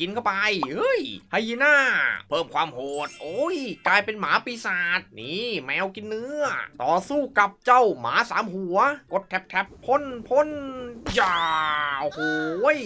กินเข้าไปเฮ้ยไฮยีน่า เพิ่มความโหด โอ้ย กลายเป็นหมาปีศาจนี่แมวกินเนื้อ ต่อสู้กับเจ้าหมาสามหัว กดแทบแทบพ่นพ่นยาโอ้โหย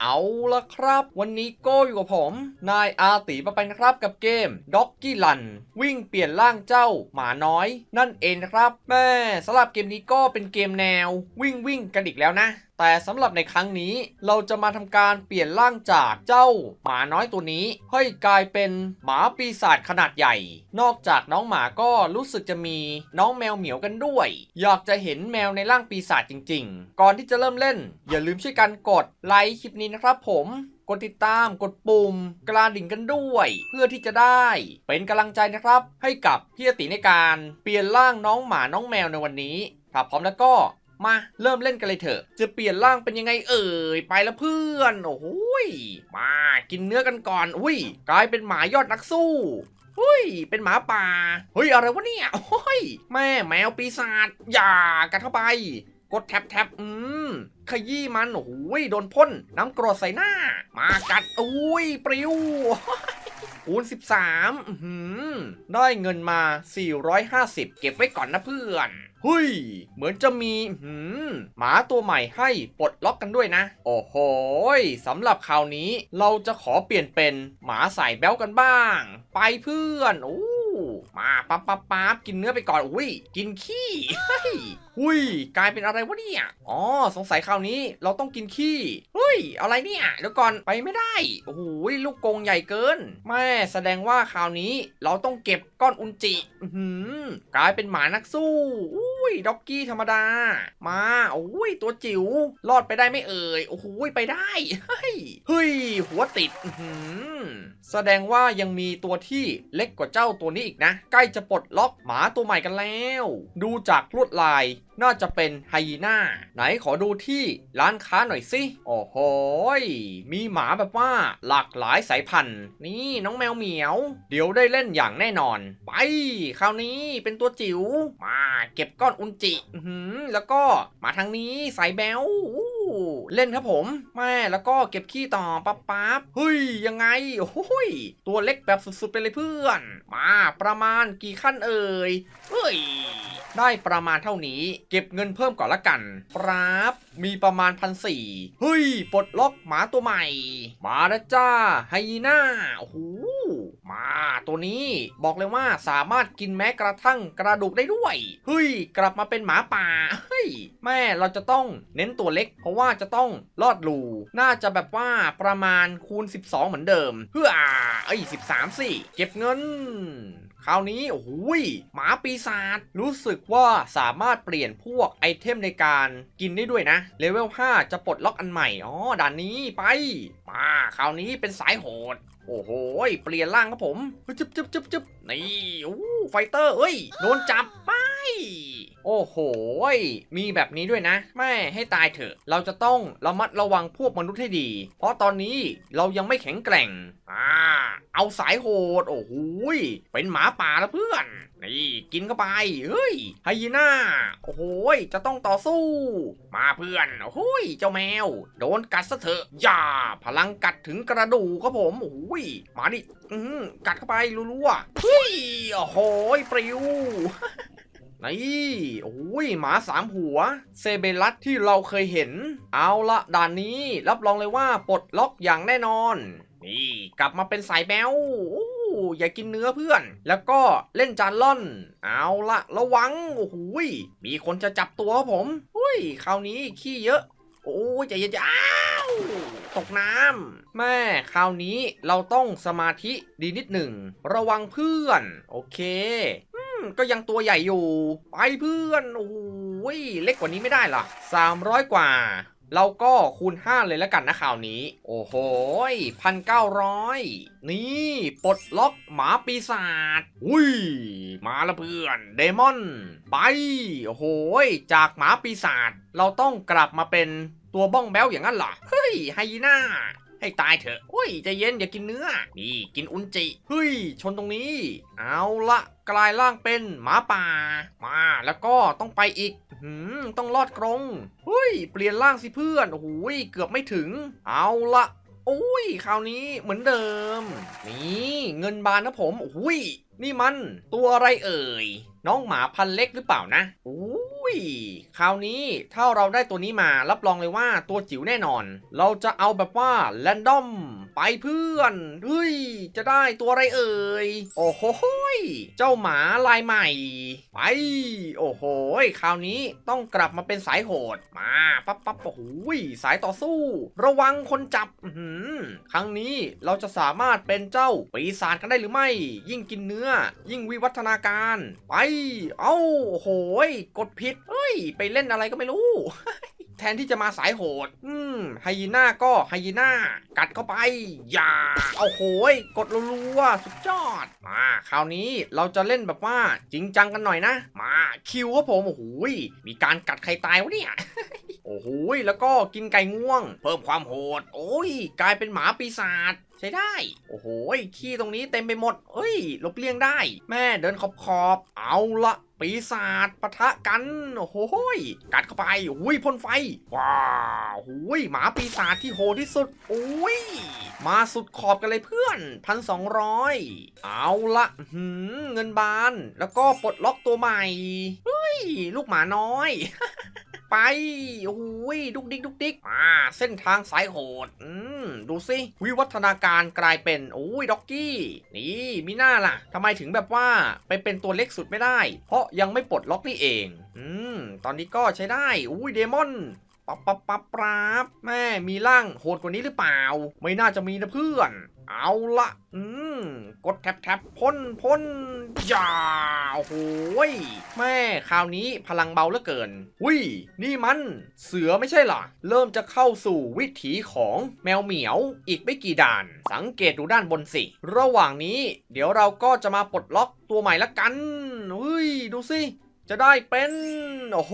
เอาละครับ วันนี้โก้อยู่กับผม นายอาตีมาไปนะครับกับเกมด็อกกี้ลัน วิ่งเปลี่ยนร่างเจ้าหมาน้อย นั่นเองนะครับแม่สำหรับเกมนี้ก็เป็นเกมแนว วิ่งวิ่งกันอีกแล้วนะ แต่สำหรับในครั้งนี้เราจะมาทำการเปลี่ยนร่างจากเจ้าหมาน้อยตัวนี้ ให้กลายเป็นหมาปีศาจขนาดใหญ่ นอกจากน้องหมาก็รู้สึกจะมีน้องแมวเหมียวกันด้วย อยากจะเห็นแมวในร่างปีศาจจริง ๆ ก่อนที่จะเริ่มเล่น อย่าลืมช่วยกันกดไลค์คลิปนี้นะครับผมกดติดตามกดปุ่มกระดิ่งกันด้วย เพื่อที่จะได้เป็นกำลังใจนะครับ ให้กับพี่ติในการเปลี่ยนร่างน้องหมาน้องแมวในวันนี้ถ้าพร้อมแล้วก็ มาเริ่มเล่นกันเลยเถอะ จะเปลี่ยนร่างเป็นยังไงเอ่ยไปแล้วเพื่อน โอ้โหยมากินเนื้อกันก่อนอุ้ยกลายเป็นหมายอดนักสู้เฮ้ย เป็นหมาป่า เฮ้ย อะไรวะเนี่ยโอ้ย แม่แมวปีศาจ อย่ากัดเข้าไป กดแท็บแท็บอืม ขยี้มัน โอ้โหยโดนพ่น น้ำกรดใส่หน้า มากัด อุ้ยปลิวคูณ13อื้อหือได้เงินมา 450 เก็บไว้ก่อนนะเพื่อน เฮ้ยเหมือนจะมีหืมหมาตัวใหม่ให้ปลดล็อกกันด้วยนะ โอ้โหสำหรับคราวนี้เราจะขอเปลี่ยนเป็นหมาสายแบลกันบ้าง ไปเพื่อนโอ้ มาปั๊บปั๊บปั๊บกินเนื้อไปก่อนอุ้ยกินขี้เฮ้ยอุ้ยกลายเป็นอะไรวะเนี่ยอ๋อสงสัยคราวนี้เราต้องกินขี้เฮ้ยอะไรเนี่ยเดี๋ยวก่อนไปไม่ได้โอ้โหลูกกงใหญ่เกินแม่แสดงว่าคราวนี้เราต้องเก็บก้อนอุนจิอื้อหือกลายเป็นหมานักสู้อุ้ยด็อกกี้ธรรมดา มาโอ้ยตัวจิ๋วรอดไปได้ไม่เอ่ยโอ้โหไปได้เฮ้ยเฮ้ยหัวติดอื้อหือแสดงว่ายังมีตัวที่เล็กกว่าเจ้าตัวนี้อีกนะใกล้จะปลดล็อกหมาตัวใหม่กันแล้ว ดูจากลวดลายน่าจะเป็นไฮยีน่า ไหนขอดูที่ร้านค้าหน่อยสิ โอ้โหมีหมาแบบว่าหลากหลายสายพันธุ์ นี่น้องแมวเหมียว เดี๋ยวได้เล่นอย่างแน่นอน ไป คราวนี้เป็นตัวจิ๋ว มาเก็บก้อนอุนจิแล้วก็มาทางนี้สายแบว เล่นครับผมแม่แล้วก็เก็บขี้ต่อปั๊บปั๊บเฮ้ยยังไงโอ้ยตัวเล็กแบบสุดๆไปเลยเพื่อน มาประมาณกี่ขั้นเอ่ยเฮ้ยได้ประมาณเท่านี้ เก็บเงินเพิ่มก่อนละกันปราบมีประมาณพันสี่เฮ้ยปลดล็อกหมาตัวใหม่ มาแล้วจ้าไฮยีน่าโอ้โห มาตัวนี้บอกเลยว่าสามารถกินแม้กระทั่งกระดูกได้ด้วยเฮ้ยกลับมาเป็นหมาป่าเฮ้ยแม่เราจะต้องเน้นตัวเล็ก เพราะว่าจะต้องลอดรูน่าจะแบบว่าประมาณคูณ 12 เหมือนเดิมเพื่อเอ้ย13สิเก็บเงิน คราวนี้โอ้ยหมาปีศาจรู้สึกว่าสามารถเปลี่ยนพวกไอเทมในการกินได้ด้วยนะเลเวล5จะปลดล็อกอันใหม่อ๋อด่านนี้ไปมาคราวนี้เป็นสายโหดโอ้โห เปลี่ยนร่างครับผม จึ๊บจึ๊บจึ๊บจึ๊บนี่อู้ไฟเตอร์ เอ้ย โดนจับไป โอ้โห มีแบบนี้ด้วยนะแม่ให้ตายเถอะ เราจะต้องระมัดระวังพวกมนุษย์ให้ดี เพราะตอนนี้เรายังไม่แข็งแกร่ง อ่า เอาสายโหด โอ้โหเป็นหมาป่าล้วเพื่อน นี่กินเข้าไป เฮ้ย ไฮยีน่า โอ้โหจะต้องต่อสู้ มาเพื่อน โอ้โหยเจ้าแมว โดนกัดซะเถอะ อย่า พลังกัดถึงกระดูกครับผม โอ้ยมาดิอืมกัดเข้าไปรัวๆเฮ้ย โอ้โหปลิว นี่โอ้ยหมาสามหัว เซเบรัสที่เราเคยเห็น เอาละด่านนี้รับรองเลยว่าปลดล็อกอย่างแน่นอน นี่กลับมาเป็นสายแมวอย่ากินเนื้อเพื่อน แล้วก็เล่นจานล่อน เอาละระวัง โอ้โหยมีคนจะจับตัวผมอุ้ยคราวนี้ขี้เยอะ โอ้ยใจเย็นๆอ้าวตกน้ำแม่คราวนี้เราต้องสมาธิดีนิดหนึ่ง ระวังเพื่อน โอเค ก็ยังตัวใหญ่อยู่ ไปเพื่อน โอ้ย เล็กกว่านี้ไม่ได้หรอ300 กว่า เราก็คูณ 5 เลยแล้วกันนะคราวนี้ โอ้โหพันเก้าร้อยนี่ปลดล็อกหมาปีศาจอุ้ย มาละเพื่อน เดมอน ไป โอ้โหจากหมาปีศาจเราต้องกลับมาเป็นตัวบ้องแบ้วอย่างนั้นเหรอ เฮ้ย ไฮยีน่า ให้ตายเถอะโอ้ยใจเย็นอย่ากินเนื้อ นี่กินอุนจิเฮ้ย ชนตรงนี้ เอาละกลายร่างเป็นหมาป่า มาแล้วก็ต้องไปอีกหืมต้องลอดกรงเฮ้ย เปลี่ยนร่างสิเพื่อนโอ้โหเกือบไม่ถึง เอาละโอ้ยคราวนี้เหมือนเดิม นี่เงินบานนะผมโอ้ยนี่มันตัวอะไรเอ่ย น้องหมาพันเล็กหรือเปล่านะอุ้ ยคราวนี้ถ้าเราได้ตัวนี้มารับรองเลยว่าตัวจิ๋วแน่นอน เราจะเอาแบบว่าแรนดอมไปเพื่อนเฮ้ยจะได้ตัวอะไรเอ่ยโอ้โหเจ้าหมาลายใหม่ ไป โอ้โหคราวนี้ต้องกลับมาเป็นสายโหดมาปั๊บปั๊บโอ้โหยสายต่อสู้ ระวังคนจับอืครั้งนี้เราจะสามารถเป็นเจ้าปีศาจกันได้หรือไม่ ยิ่งกินเนื้อ ยิ่งวิวัฒนาการ ไป เอ้าโอ้โหกดผิดเฮ้ย ไปเล่นอะไรก็ไม่รู้ แทนที่จะมาสายโหด อืมไฮยีน่าก็ไฮยีน่า กัดเข้าไป อย่า เอาโหย กดรัวๆสุดยอด มาคราวนี้เราจะเล่นแบบว่าจริงจังกันหน่อยนะ มาคิวครับผม โอ้โหยมีการกัดใครตายวะเนี่ยโอ้โหยแล้วก็กินไก่ง่วง เพิ่มความโหด โอ้ย กลายเป็นหมาปีศาจใช้ได้ โอ้โหยขี้ตรงนี้เต็มไปหมด เอ้ยลบเลี่ยงได้ แม่เดินขอบขอบ เอาละ ปีศาจปะทะกันโอ้โหยกัดเข้าไปอุ้ยพ่นไฟ ว้าวอุ้ยหมาปีศาจที่โหดที่สุดอุ้ยมาสุดขอบกันเลยเพื่อนพันสองร้อยเอาละหือเงินบาน แล้วก็ปลดล็อกตัวใหม่เฮ้ย ลูกหมาน้อย ไปโอ้ยดุกดิกดุกดิกอ่าเส้นทางสายโหด อืม ดูสิ วิวัฒนาการกลายเป็นโอ้ยด็อกกี้ นี่มีหน้าล่ะทำไมถึงแบบว่าไปเป็นตัวเล็กสุดไม่ได้ เพราะยังไม่ปลดล็อกนี่เอง อืม ตอนนี้ก็ใช้ได้อุ้ยเดมอนปับปับปับปราบแม่มีร่างโหดกว่านี้หรือเปล่า ไม่น่าจะมีนะเพื่อน เอาละอืม กดแท็บแท็บพ่นพ่นยาโอ้โหยแม่คราวนี้พลังเบาเหลือเกินวินี่มัน เสือไม่ใช่หรอ เริ่มจะเข้าสู่วิถีของแมวเหมียว อีกไม่กี่ด่าน สังเกตดูด้านบนสิ ระหว่างนี้ เดี๋ยวเราก็จะมาปลดล็อกตัวใหม่ละกันเฮ้ย ดูสิ จะได้เป็น โอ้โห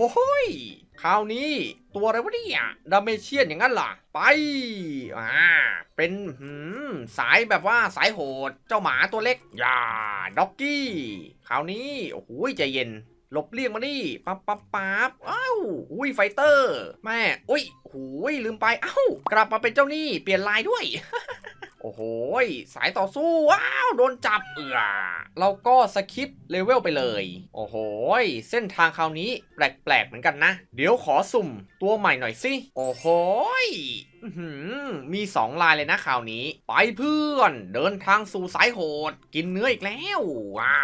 คราวนี้ตัวอะไรวะเนี่ยดาเมเชียนอย่างนั้นล่ะ ไปอ่าเป็นหืมสายแบบว่าสายโหดเจ้าหมาตัวเล็ก อย่าด็อกกี้คราวนี้ โอ้โหยใจเย็นหลบเลี่ยงมาดิปั๊บปั๊บปั๊บอ้าวอุ้ยไฟเตอร์ แม่ อุ้ยหูยลืมไป เอ้า กลับมาเป็นเจ้าหนี่ เปลี่ยนลายด้วย โอ้โห สายต่อสู้ ว้าว โดนจับเอือเราก็สคิปเลเวลไปเลย โอ้โห เส้นทางคราวนี้แปลกๆเหมือนกันนะ เดี๋ยวขอสุ่มตัวใหม่หน่อยสิ โอ้โห้มีสองลายเลยนะคราวนี้ ไปเพื่อน เดินทางสู่สายโหด กินเนื้ออีกแล้วว้า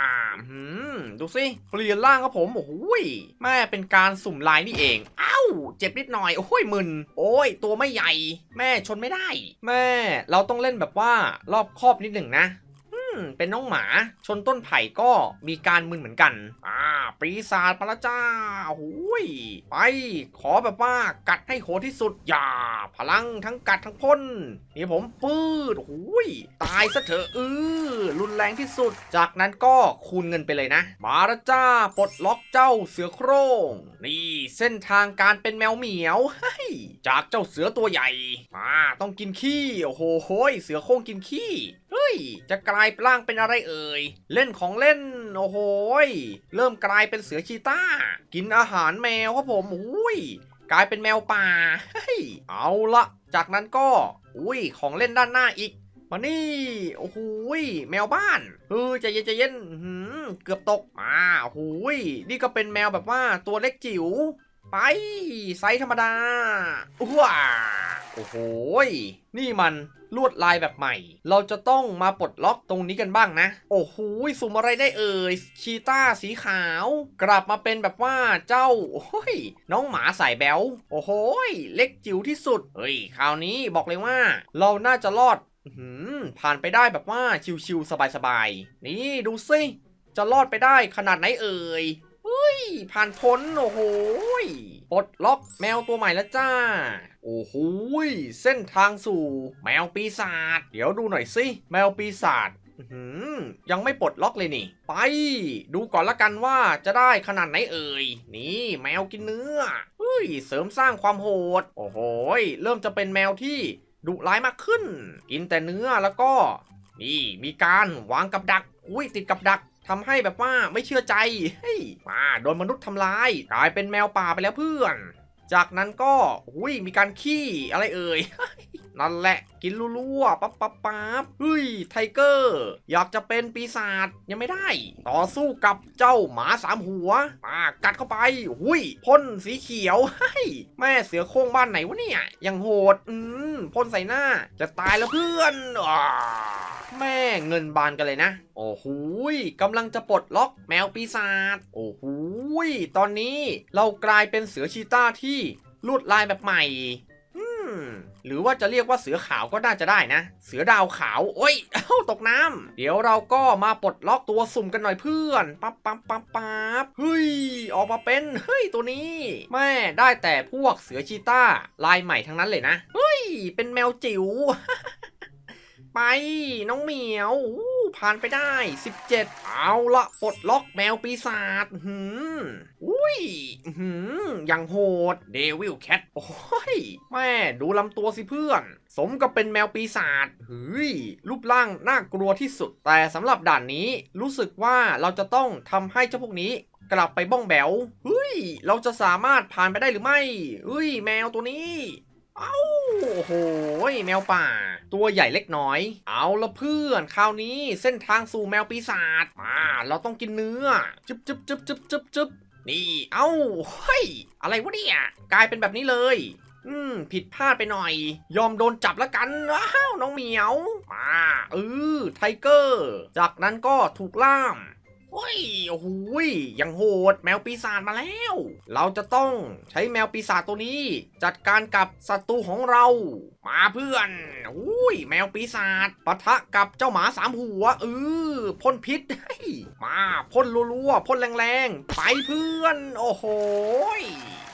หือ ดูสิเรียนร่างครับผมโอ้โหยแม่เป็นการสุ่มลายนี่เองเอ้าเจ็บนิดหน่อย โอ้ยมึน โอ้ย ตัวไม่ใหญ่ แม่ชนไม่ได้ แม่ เราต้องเล่นแบบว่ารอบคอบนิดหนึ่งนะ เป็นน้องหมา ชนต้นไผ่ก็มีการมึนเหมือนกัน อ่า ปีศาจมาแล้วจ้าหุยไป ขอแบบว่ากัดให้โหดที่สุด อย่า พลังทั้งกัดทั้งพ่นนี่ผมปืดหุยตายซะเถอะเออรุนแรงที่สุด จากนั้นก็คูณเงินไปเลยนะ มาแล้วจ้า ปลดล็อกเจ้าเสือโคร่ง นี่เส้นทางการเป็นแมวเหมียวเฮ้จากเจ้าเสือตัวใหญ่อ่าต้องกินขี้ โอ้โหยเสือโคร่งกินขี้เฮ จะกลายร่างเป็นอะไรเอ่ย เล่นของเล่น โอ้โหเริ่มกลายเป็นเสือชีต้า กินอาหารแมวครับผมอุ้ยกลายเป็นแมวป่าเฮ้ยเอาละจากนั้นก็ อุ้ยของเล่นด้านหน้าอีกมานี่ โอ้โหแมวบ้านเออใจเย็นใจเย็นหือเกือบตกมาโอ้โหนี่ก็เป็นแมวแบบว่าตัวเล็กจิ๋ว ไปไซส์ธรรมดาว้า โอ้โห นี่มันลวดลายแบบใหม่ เราจะต้องมาปลดล็อกตรงนี้กันบ้างนะ โอ้โหสุ่มอะไรได้เอ่ย ชีต้าสีขาว กลับมาเป็นแบบว่าเจ้า โอ้ย น้องหมาสายแบวโอ้โหเล็กจิ๋วที่สุด เฮ้ย คราวนี้บอกเลยว่า เราน่าจะรอดผ่านไปได้แบบว่าชิวๆสบายๆ นี่ดูสิจะรอดไปได้ขนาดไหนเอ่ยเฮ้ย ผ่านพ้น โอ้โห ปลดล็อกแมวตัวใหม่แล้วจ้า โอ้โหเส้นทางสู่ แมวปีศาจเดี๋ยวดูหน่อยสิแมวปีศาจยังไม่ปลดล็อกเลยนี่ ไป ดูก่อนละกันว่าจะได้ขนาดไหนเอ่ย นี่แมวกินเนื้อเฮ้ยเสริมสร้างความโหด โอ้โหเริ่มจะเป็นแมวที่ดุร้ายมากขึ้น กินแต่เนื้อแล้วก็ นี่มีการวางกับดัก อุ้ยติดกับดัก ทำให้แบบว่าไม่เชื่อใจเฮ้ยมาโดนมนุษย์ทำลาย กลายเป็นแมวป่าไปแล้วเพื่อน จากนั้นก็อุ้ยมีการขี้อะไรเอ่ยนั่นแหละกินรั่วๆปั๊บปั๊บปั๊บเฮ้ยไทเกอร์ อยากจะเป็นปีศาจยังไม่ได้ ต่อสู้กับเจ้าหมาสามหัวมากัดเข้าไปหุยพ่นสีเขียวให้แม่เสือโคร่งบ้านไหนวะเนี่ยยังโหด อืมพ่นใส่หน้าจะตายแล้วเพื่อนอ่า แม่เงินบานกันเลยนะ โอ้โหกำลังจะปลดล็อกแมวปีศาจโอ้โหตอนนี้เรากลายเป็นเสือชีต้าที่ลวดลายแบบใหม่หรือว่าจะเรียกว่าเสือขาวก็น่าจะได้นะ เสือดาวขาว โอ้ย เอ้าตกน้ำเดี๋ยวเราก็มาปลดล็อกตัวสุ่มกันหน่อยเพื่อน ปั๊บปั๊บปั๊บปั๊บเฮ้ย ออกมาเป็น เฮ้ย ตัวนี้ แม่ได้แต่พวกเสือชีต้า ลายใหม่ทั้งนั้นเลยนะ เฮ้ย เป็นแมวจิ๋ว ไป น้องเหมียวผ่านไปได้ 17 เอาละปลดล็อกแมวปีศาจหืมอุ้ยหืมอย่างโหดเดวิลแคทโอ้ย แม่ดูลำตัวสิเพื่อน สมกับเป็นแมวปีศาจเฮ้ย รูปร่างน่ากลัวที่สุด แต่สำหรับด่านนี้รู้สึกว่าเราจะต้องทำให้เจ้าพวกนี้กลับไปบ้องแบวเฮ้ย เราจะสามารถผ่านไปได้หรือไม่เฮ้ย แมวตัวนี้ เอ้าโอ้โหแมวป่า ตัวใหญ่เล็กน้อย เอาละเพื่อนคราวนี้เส้นทางสู่แมวปีศาจมาเราต้องกินเนื้อจึบจึบจึบจึบจึบจึบนี่เอ้าเฮ้ยอะไรวะเนี่ยกลายเป็นแบบนี้เลย อืม ผิดพลาดไปหน่อย ยอมโดนจับแล้วกันว้าวน้องเหมียว มาเออไทเกอร์ จากนั้นก็ถูกล่าม โอ้ยโอ้โหยยังโหดแมวปีศาจมาแล้ว เราจะต้องใช้แมวปีศาจตัวนี้ จัดการกับศัตรูของเรา มาเพื่อนอุ้ยแมวปีศาจปะทะกับเจ้าหมาสามหัวเออพ่นพิษมาพ่นรัวๆพ่นแรงๆ ไปเพื่อน โอ้โห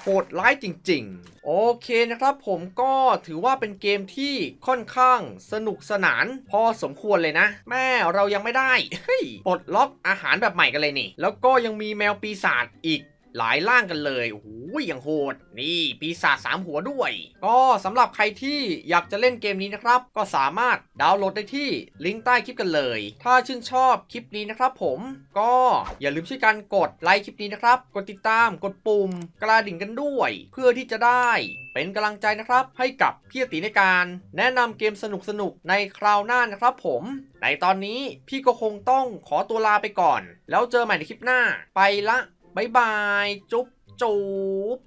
โหดร้ายจริง ๆ โอเคนะครับผมก็ถือว่าเป็นเกมที่ค่อนข้างสนุกสนาน พอสมควรเลยนะ แม่เรายังไม่ได้ปลดล็อกอาหารแบบใหม่กันเลยนี่ แล้วก็ยังมีแมวปีศาจอีก หลายร่างกันเลยโอ้โหอย่างโหด นี่ปีศาจสามหัวด้วย ก็สำหรับใครที่อยากจะเล่นเกมนี้นะครับ ก็สามารถดาวน์โหลดได้ที่ลิงก์ใต้คลิปกันเลย ถ้าชื่นชอบคลิปนี้นะครับผม ก็อย่าลืมช่วยกันกดไลค์คลิปนี้นะครับ กดติดตาม กดปุ่ม กระดิ่งกันด้วย เพื่อที่จะได้เป็นกำลังใจนะครับ ให้กับพี่ติในการแนะนำเกมสนุกๆในคราวหน้านะครับผม ในตอนนี้พี่ก็คงต้องขอตัวลาไปก่อน แล้วเจอใหม่ในคลิปหน้า ไปละ บ๊ายบาย จุ๊บจุ๊บ